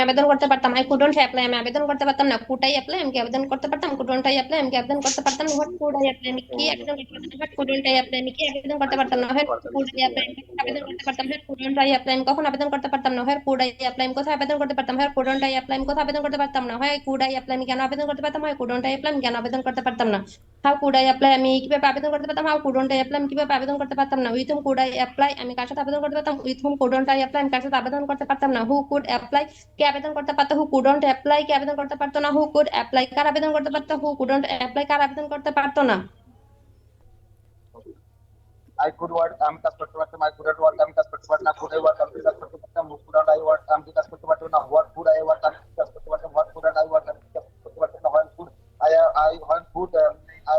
আবেদন করতে পারতাম আই কুডন্ট অ্যাপ্লাই আমি আবেদন করতে পারতাম না কুড আই অ্যাপ্লাই আমি কি আবেদন করতে পারতাম কুডন্ট আই অ্যাপ্লাই আমি কি আবেদন করতে পারতাম না হোয়াট কুড আই অ্যাপ্লাই আমি কি আবেদন করতে পারতাম হোয়াট কুডন্ট আই অ্যাপ্লাই আমি কি আবেদন করতে পারতাম না হোয়াট কুড আই অ্যাপ্লাই আমি কখন আবেদন করতে পারতাম হোয়াট কুডন্ট আই অ্যাপ্লাই আমি কখন আবেদন করতে পারতাম না হোয়াট কুড আই অ্যাপ্লাই আমি কোথায় আবেদন করতে পারতাম হোয়াট কুডন্ট আই অ্যাপ্লাই আমি কোথায় আবেদন করতে পারতাম না হয় কুড আই অ্যাপ্লাই আমি কেন আবেদন করতে পারতাম হয় কুডন্ট আই অ্যাপ্লাই আমি কেন আবেদন করতে পারতাম না হাউ কুড আই অ্যাপ্লাই আমি কীভাবে আবেদন করতে পারতাম? হাউ কুডন্ট আই অ্যাপ্লাই আমি কীভাবে আবেদন করতে পারতাম না? With whom could I apply আমি কার সাথে আবেদন করতে পারতাম? With whom couldn't I apply আমি কার সাথে আবেদন করতে পারতাম না? হু কুড অ্যাপ্লাই কে আবেদন করতে পারতো? হু কুডন্ট অ্যাপ্লাই কে আবেদন করতে পারতো না? হু কুড অ্যাপ্লাই কার আবেদন করতে পারতো? হু কুডন্ট অ্যাপ্লাই কার আবেদন করতে পারতো না? I could work, আমি কাজ করতে পারতাম, I couldn't work, আমি কাজ করতে পারতাম could I work, আমি কাজ করতে পারতাম, couldn't I work, আমি কাজ করতে পারতাম না, what could I work, আমি কাজ করতে পারতাম, what couldn't I work, আমি কাজ করতে পারতাম না, when could I, I, when could um,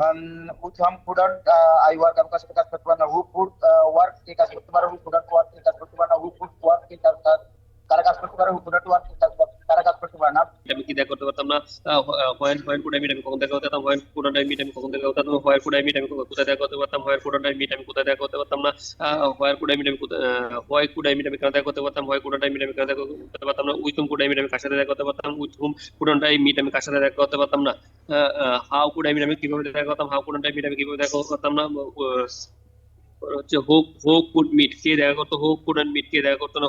with hmm couldn't I work আমি কার সাথে কাজ করতে পারি না হু কুড ওয়ার্ক কে কাজ করতে পারে হু কুডন্ট ওয়ার্ক কে কাজ করতে পারে না হু কুড কি দেখা করতে পারতাম না হোয়েন হোয়েন কুড মিট আমি কখন দেখা করতে পারতাম হোয়েন কুড মিট আমি কখন দেখা করতে পারতাম হোয়ার কুড মিট আমি কোথায় দেখা করতে পারতাম হোয়ার কুড মিট আমি কোথায় দেখা করতে পারতাম না হোয়ার কুড মিট আমি হোয়াই কুড মিট আমি কেন দেখা করতে পারতাম হোয়াই কুড মিট আমি কেন দেখা করতে পারতাম না উইথ হুম কুড মিট আমি কার সাথে দেখা করতে পারতাম উইথ হুম কুড মিট আমি কার সাথে দেখা করতে পারতাম না হাউ কুড মিট আমি কীভাবে দেখা করতাম হাউ কুড মিট আমি কীভাবে দেখা করতাম না হচ্ছে হোক হোক কুড মিট কে দেখা করতো হোক কুড মিট কে দেখা করতো না